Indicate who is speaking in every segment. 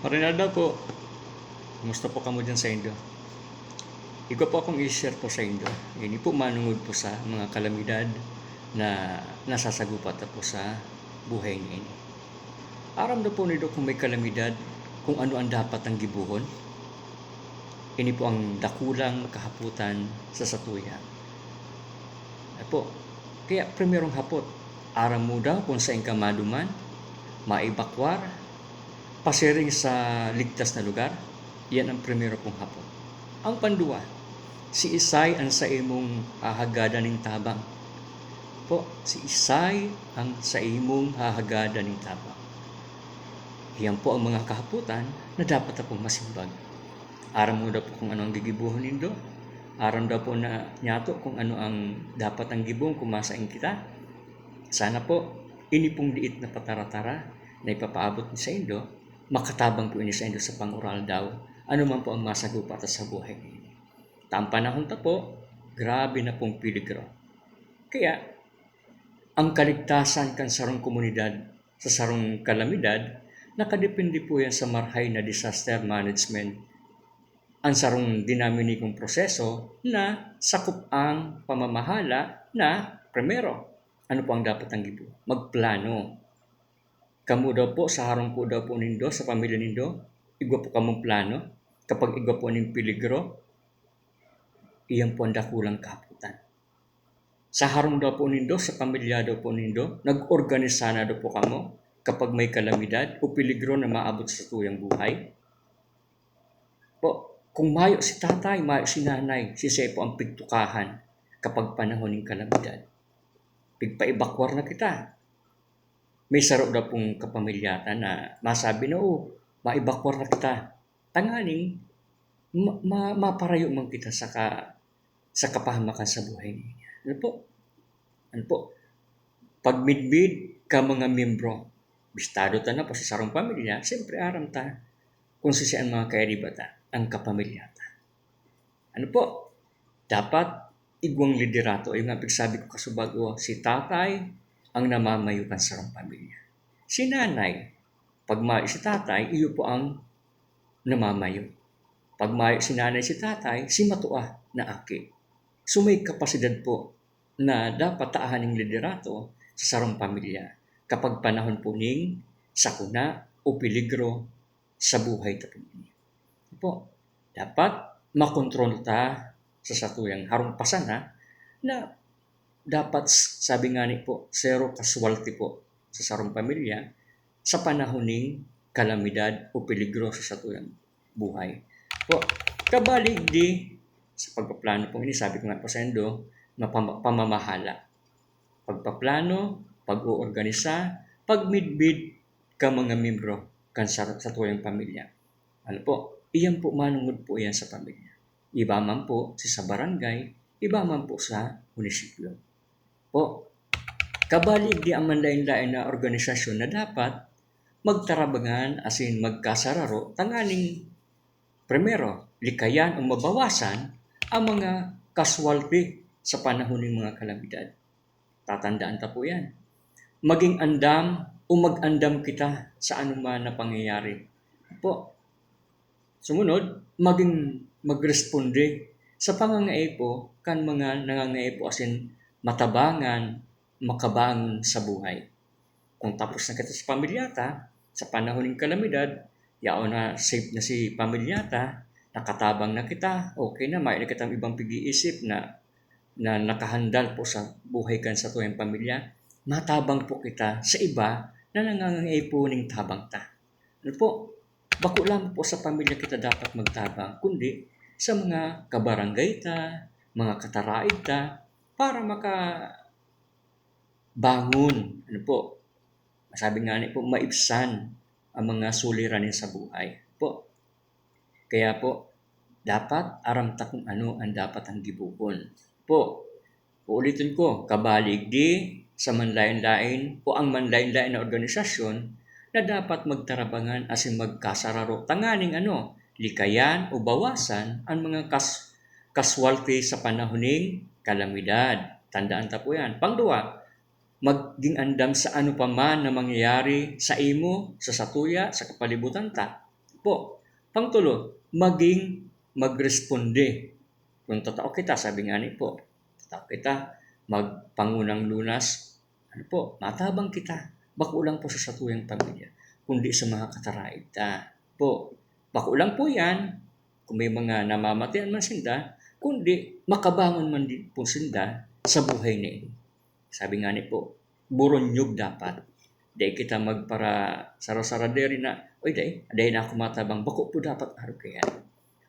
Speaker 1: Marinaldo po, kumusta po kamo dyan sa Indo? Iko po akong i-share po sa Indo. Ini po manungod po sa mga kalamidad na nasasagupat na po sa buhay niya. Aram na po nito kung may kalamidad, kung ano ang dapat ang gibuhon. Ini po ang dakulang kahaputan sa satuya. At po, kaya primerong hapot, aram mo daw kung saan ka maduman, maibakwar, pasiring sa ligtas na lugar, yan ang primero kong hapon. Ang pandua, si Isay ang sa imong hahagada ng tabang. Po, si Isay ang sa imong hahagada ng tabang. Yan po ang mga kahaputan na dapat na masimbag. Aram mo daw po kung ano ang gigibuhon nindo. Aram daw po na nyato kung ano ang dapat ang gibong kumasain kita. Sana po, ini pong liit na pataratara na ipapaabot ni sa Indo, makatabang po ini sa Indo sa pangural daw, ano man po ang masagupat sa buhay niyo. Taang panahon ta po, grabe na pong piligro. Kaya, ang kaligtasan kan sarong komunidad sa sarong kalamidad, nakadepende po yan sa marhay na disaster management ang sarong dinaminikong proseso na sakup ang pamamahala na, primero, ano po ang dapat ang gibo? Magplano. Kamu daw po, sa harong po daw po nindo, sa pamilya nindo, igwa po kamong plano. Kapag igwa po ning piligro, iyan po ang dakulang kaputan. Sa harong daw po nindo, sa pamilya daw po nindo, nag-organisa na daw po kamo kapag may kalamidad o piligro na maabot sa tuyang buhay. Po, kung mayo si tatay, mayo si nanay, si Sepo ang pigtukahan kapag panahon ng kalamidad. Pigpaibakwar na kita. May saro daw pong kapamilyata na masabi na, oh, maibakwar na kita. Tanganing, ma- ma- maparayo man kita sa, ka, sa kapahamakan sa buhay niya. Ano po? Ano po? Pag midbid ka mga membro, bistado ta na po sa sarong pamilya, siyempre aram ta kung sisian mga kairibata ang kapamilyata. Ano po? Dapat igwang liderato, yung nga sabi ko kasubago, si tatay ang namamayukan sa sarong pamilya. Si nanay, pag mayo si tatay, iyo po ang namamayo. Pag mayo si nanay si tatay, si matua na aki. So may kapasidad po na dapat taahan ng liderato sa sarong pamilya kapag panahon po ning sakuna o peligro sa buhay ta. Po, dapat makontrol ta sa satuyang harong pasana na dapat sabi nga ni po zero casualty po sa sarong pamilya sa panahon ng kalamidad o peligro sa satuyang buhay. Po, kabalig di sa pagpaplano po ini sabi ko nga po sa endo na pam- pamamahala. Pagpaplano, pag-uorganisa, pagmidbid ka mga membro kan sa, sa pamilya. Ano po, iyan po manungod po iyan sa pamilya. Iba man po si sa barangay, iba man po sa munisipyo. Po, kabalig di ang manlain-lain na organisasyon na dapat magtarabangan asin magkasararo tanganing primero, likayan o mabawasan ang mga casualty sa panahon ng mga kalamidad. Tatandaan ta po yan. Maging andam o mag-andam kita sa anuman na pangyayari. Po, sumunod, maging magresponde sa pangangaipo kan mga nangangaipo asin matabangan, makabangon sa buhay. Kung tapos na kita sa pamilyata, sa panahon ng kalamidad, yao na safe na si pamilyata, nakatabang na kita, okay na, may na kitang ibang pag-iisip na na nakahandal po sa buhay kan sa tuyang pamilya, matabang po kita sa iba na nangangaipo ng tabang ta. Ano po, bako lang po sa pamilya kita dapat magtabang, kundi sa mga kabarangay ta, mga kataraid ta, para maka bangon, ano po, masabi nga ni po, maibsan ang mga suliranin sa buhay. Po, kaya po, dapat aram ta kung ano ang dapat ang gibukon. Po, uulitin ko, kabalig di sa manlain-lain o ang manlain-lain na organisasyon na dapat magtarabangan asin magkasararo. Tanganing ano, likayan o bawasan ang mga kas casualty sa panahoning kalamidad. Tandaan ta po yan. Pangduwa, maging andam sa ano pa man na mangyayari sa imo, sa satuya, sa kapalibutan ta. Po. Pangtulo, maging magresponde. Kung totoo kita, sabi nga ni po, totoo kita, magpangunang lunas, ano po, matabang kita. Bako lang po sa satuyang pamilya, kundi sa mga kataraid ta. Po, bako lang po yan, kung may mga namamatayan man sinda, kundi makabangon man din po sinda sa buhay na ini. Sabi nga ni po, buronyog dapat. Dahil kita magpara sarasaraderi na, oy day, dahil na ako matabang, bako po dapat araw kaya.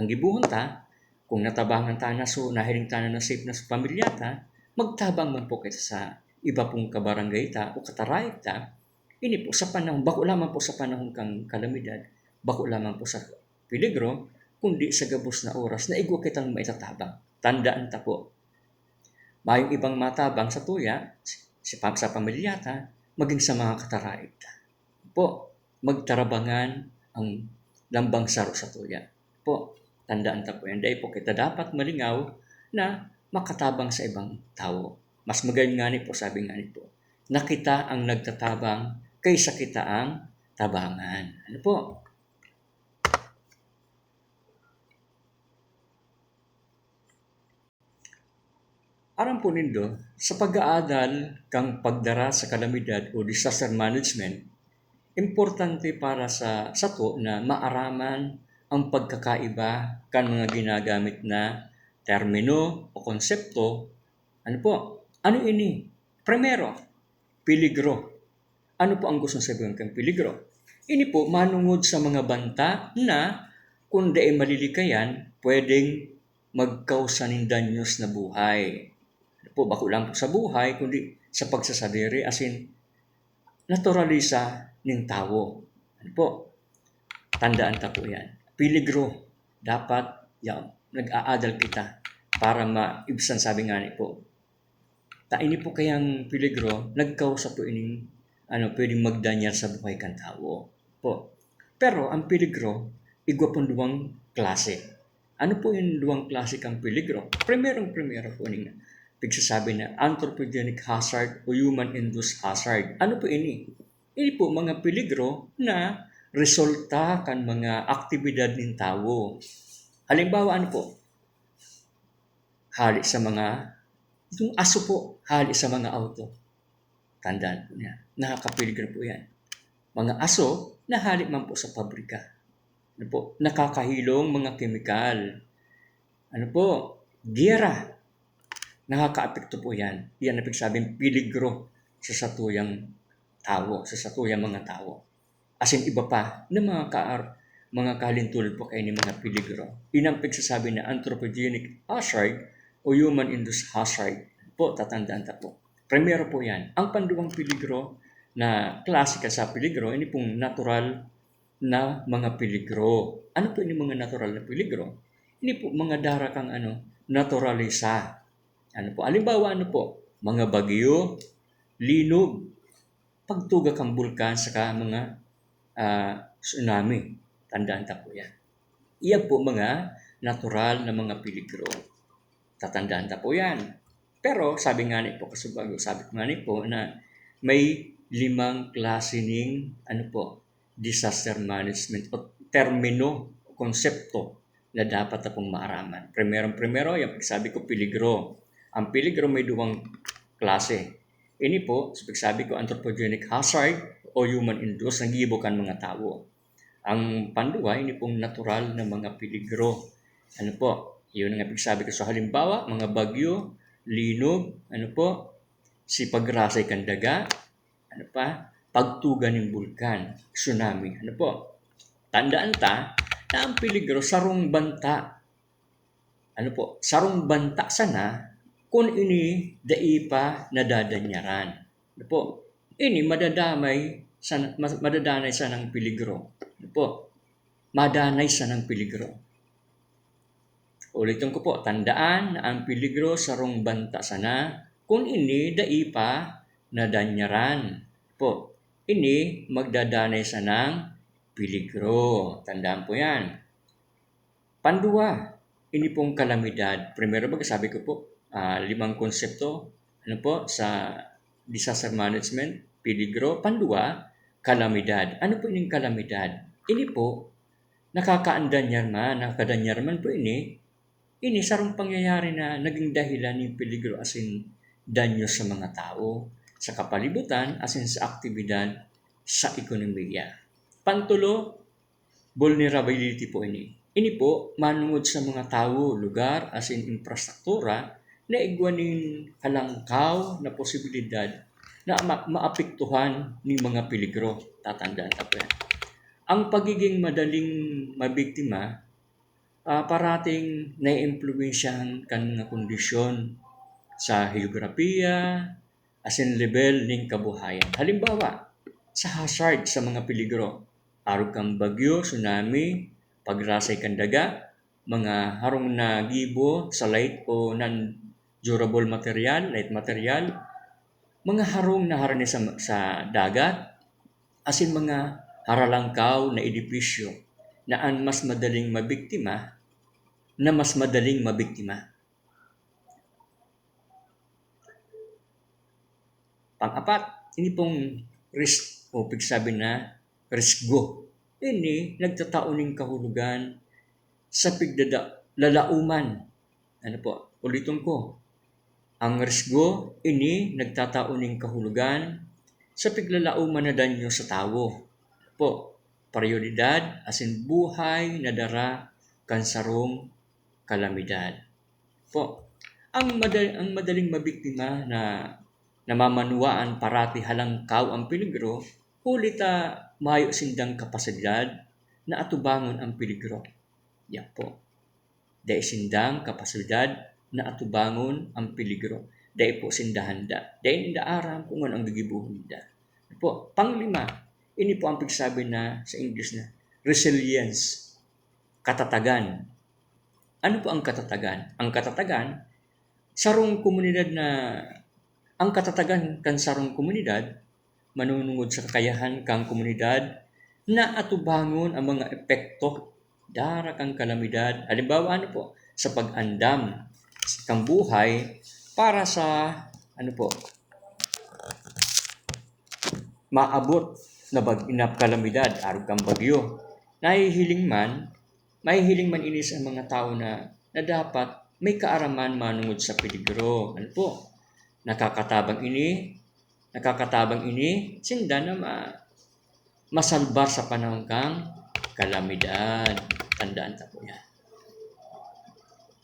Speaker 1: Ang gibuhon ta, kung natabangan ta na so, nahiling ta na na safe na sa pamilya ta, magtabang man po kita sa iba pong kabarangay ta o kataray ta, ini po sa panahon, bako lamang po sa panahon kang kalamidad, bako lamang po sa peligro, kundi sa gabos na oras na igwa kitang maitatabang. Tandaan ta po. Mayong ibang matabang sa tuya, sa pamilya ta, maging sa mga kataraig ta. Po, magtarabangan ang lambang saro sa tuya. Po, tandaan ta po yan. Dahil po kita dapat malingaw na makatabang sa ibang tao. Mas magaling nga po, sabi nga po, na kita ang nagtatabang kaysa kita ang tabangan. Ano po? Aram po nindo, sa pag-aadal kang pagdara sa kalamidad o disaster management, importante para sa sato na maaraman ang pagkakaiba kan mga ginagamit na termino o konsepto. Ano po? Ano ini? Primero, piligro. Ano po ang gusto sabihin kang piligro? Ini po manungod sa mga banta na kung ay malilikayan, pwedeng magkausa ng danyos na buhay. Po, bako lang po sa buhay, kundi sa pagsasadiri, as in, naturalisa ng tao. Ano po? Tandaan ta po yan. Piligro, dapat yan, nag-aadal kita para maibsan sabi nga ni po. Ta ini po kayang piligro, nagkausa po ining ano, pwedeng magdanyar sa buhay kan tao. Po. Pero ang piligro, igwa pong duwang klase. Ano po yung duwang klase kang piligro? Primerong primero po ning pagsasabi na anthropogenic hazard o human-induced hazard. Ano po ini? Ini po mga piligro na resulta kan mga aktibidad ng tao. Halimbawa, ano po? Hali sa mga, itong aso po, hali sa mga auto. Tandaan po niya. Nakakapiligro po yan. Mga aso, nahali man po sa pabrika. Ano po? Nakakahilong mga kemikal. Ano po? Gera. Nakaka-apekto po yan. Yan ang sabihin piligro sa satuyang tao, sa satuyang mga tao. As in, iba pa na mga kaar, mga kalintulad po kayo ng mga piligro. Yun ang pagsasabi na anthropogenic hazard o human-induced hazard. Po, tatandaan ta po. Primero po yan. Ang panduwang piligro na klasika sa piligro, ini pong natural na mga piligro. Ano po ini mga natural na piligro? Ini po mga darakang ano, naturalisa. Ano po? Alimbawa, ano po? Mga bagyo, linog, pagtuga kang bulkan, saka mga uh, tsunami. Tandaan ta po yan. Iyan po mga natural na mga piligro. Tatandaan ta po yan. Pero sabi nga ni po, kasubago, sabi ko nga ni po na may limang klase ng ano po, disaster management o termino konsepto na dapat na maaraman. Primerong primero, yung sabi ko, piligro. Ang piligro may duwang klase. Ini po, sabi ko, anthropogenic hazard o human-induced, nagiibo kan mga tao. Ang panduwa, ini pong natural na mga piligro. Ano po? Yun ang sabi ko sa halimbawa, mga bagyo, linog, ano po, si pagrasay kan daga, ano pa, pagtuga ng bulkan, tsunami, ano po. Tandaan ta na ang peligro sarong banta. Ano po, sarong banta sana kung ini daipa nadadanyaran. Ano po, ini madadamay sa madadanay sa ng peligro. Ano po, madanay sa ng peligro. Ulitin ko po, tandaan ang peligro sarong banta sana kung ini daipa na danyaran. Po, ini magdadanay sa ng peligro. Tandaan po yan. Pandua, ini pong kalamidad. Primero ba, ko po, uh, limang konsepto ano po, sa disaster management, peligro. Pandua, kalamidad. Ano po yung kalamidad? Ini po, nakakaandan man, nakakadanyar man po ini, ini sarong pangyayari na naging dahilan ng peligro asin danyo sa mga tao, sa kapalibutan asin sa aktibidad sa ekonomiya. Pantulo, vulnerability po ini. Ini po manungod sa mga tao, lugar, asin infrastruktura na igwaning halangkaw na posibilidad na ma- maapektuhan ni mga peligro. Tatandaan ta po yan. Ang pagiging madaling mabiktima, ah, parating naiimpluwensyahan kan nga kondisyon sa geografiya, asin level ng kabuhayan. Halimbawa, sa hazard sa mga peligro, arog kang bagyo, tsunami, pagrasay kang daga, mga harong na gibo sa light o non-durable material, light material, mga harong na harane sa, sa dagat, asin mga haralangkaw na edipisyo na ang mas madaling mabiktima na mas madaling mabiktima. Pang-apat, ini pong risk o pigsabi na riskgo. Ini nagtatao ng kahulugan sa pigdada lalauman. Ano po? Ulitin ko. Ang riskgo, ini nagtatao ng kahulugan sa piglalauman na danyo sa tao. Po, prioridad asin buhay na dara kansarong kalamidad. Po, ang, madal- ang madaling mabiktima na namamanuaan parati halangkaw ang peligro, hulita mayo sindang kapasidad na atubangon ang peligro. Yan po. Dahil sindang kapasidad na atubangon ang peligro. Dahil po sindahanda. Dahil indaaram kung ano ang gigibuhon nila. Po, panglima, ini po ang pagsabi na sa English na resilience, katatagan. Ano po ang katatagan? Ang katatagan, sarong komunidad na ang katatagan kan sarong komunidad manunungod sa kakayahan kang komunidad na atubangon ang mga epekto dara kang kalamidad. Halimbawa ano po, sa pag-andam kang buhay para sa ano po, maabot na bag inap kalamidad, arog kang bagyo. Nahihiling man, mahihiling man ini sa mga tao na, na dapat may kaaraman manungod sa peligro. Ano po? Nakakatabang ini, nakakatabang ini, sinda na ma, masalbar sa panahon kang kalamidad. Tandaan ta po yan.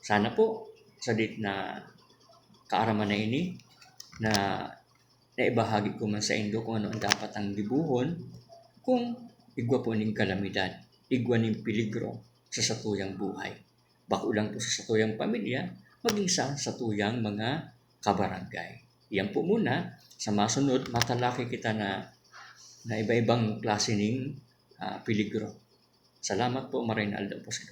Speaker 1: Sana po, sa dit na kaaraman na ini, na naibahagi ko man sa indo kung ano ang dapat ang dibuhon kung igwa po ning kalamidad, igwa ning peligro sa satuyang buhay. Bako lang po sa satuyang pamilya, maging sa satuyang mga kabarangay. Yan po muna. Sa masunod, matalaki kita na na iba-ibang klase ng ah, peligro. Salamat po, Marinaldo po sa.